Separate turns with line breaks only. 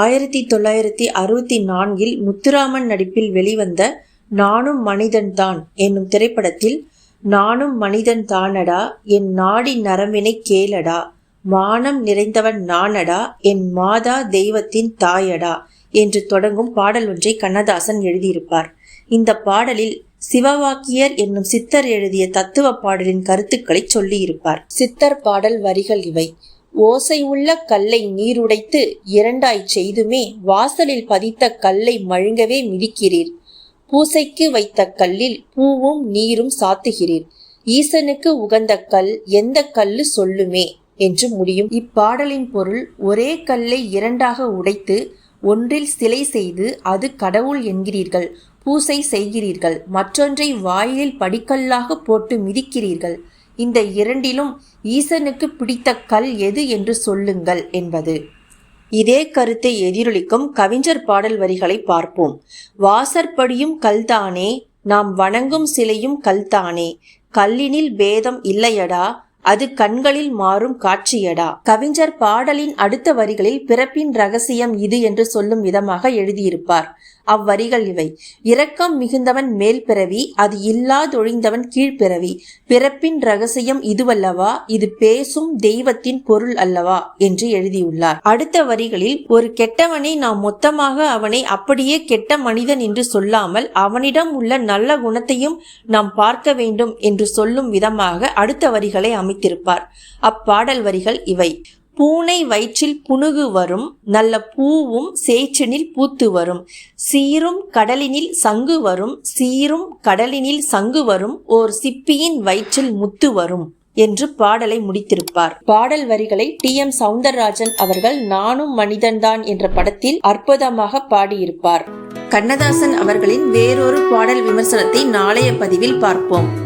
ஆயிரத்தி தொள்ளாயிரத்தி அறுபத்தி நான்கில் முத்துராமன் நடிப்பில் வெளிவந்த நானும் மனிதன்தான் என்னும் திரைப்படத்தில் நானும் மனிதன் தானடா என் நாடி நரம்பினை கேளடா மானம் நிறைந்தவன் நானடா என் மாதா தெய்வத்தின் தாயடா என்று தொடங்கும் பாடல் ஒன்றை கண்ணதாசன் எழுதியிருப்பார். இந்த பாடலில் சிவவாக்கியர் என்னும் சித்தர் எழுதிய தத்துவ பாடலின் கருத்துக்களை சொல்லியிருப்பார். சித்தர் பாடல் வரிகள் இவை. ஓசை உள்ள கல்லை நீருடைத்து இரண்டாய்ச் செய்துமே வாசலில் பதித்த கல்லை மழுங்கவே மிதிக்கிறீர். பூசைக்கு வைத்த கல்லில் பூவும் நீரும் சாத்துகிறீர். ஈசனுக்கு உகந்த கல் எந்த கல்லு சொல்லுமே என்று முடியும். இப்பாடலின் பொருள் ஒரே கல்லை இரண்டாக உடைத்து ஒன்றில் சிலை செய்து அது கடவுள் என்கிறீர்கள். பூசை செய்கிறீர்கள். மற்றொன்றை வாயிலில் படிக்கல்லாக போட்டு மிதிக்கிறீர்கள். இந்த இரண்டிலும் ஈசனுக்கு பிடித்த கல் எது என்று சொல்லுங்கள் என்பது. இதே கருத்தை எதிரொலிக்கும் கவிஞர் பாடல் வரிகளை பார்ப்போம். வாசற்படியும் கல்தானே நாம் வணங்கும் சிலையும் கல்தானே கல்லினில் பேதம் இல்லையடா அது கண்களில் மாறும் காட்சியடா. கவிஞர் பாடலின் அடுத்த வரிகளில் பிறப்பின் ரகசியம் இது என்று சொல்லும் விதமாக எழுதியிருப்பார். அவ்வரிகள் இவை. இரக்கம் மிகுந்தவன் மேல் பிறவி அது இல்லாதொழிந்தவன் கீழ்பிறவி பிறப்பின் ரகசியம் இதுவல்லவா? இது பேசும் தெய்வத்தின் பொருள் அல்லவா? என்று எழுதியுள்ளார். அடுத்த வரிகளில் ஒரு கெட்டவனை நாம் மொத்தமாக அவனை அப்படியே கெட்ட மனிதன் என்று சொல்லாமல் அவனிடம் உள்ள நல்ல குணத்தையும் நாம் பார்க்க வேண்டும் என்று சொல்லும் விதமாக அடுத்த வரிகளை அமை அமைத்திருப்பார் அப்பாடல் வரிகள் இவை. பூனை வயிற்றில் புணுகு வரும் நல்ல பூவும் சேற்றினில் பூத்து வரும். சீரும் கடலினில் சங்கு வரும் சீரும் கடலினில் சங்கு வரும் ஓர் சிப்பியின் வயிற்றில் முத்து வரும் என்று பாடலை முடித்திருப்பார். பாடல் வரிகளை டி. எம். சவுந்தரராஜன் அவர்கள் நானும் மனிதன்தான் என்ற படத்தில் அற்புதமாக பாடியிருப்பார். கண்ணதாசன் அவர்களின் வேறொரு பாடல் விமர்சனத்தை நாளைய பதிவில் பார்ப்போம்.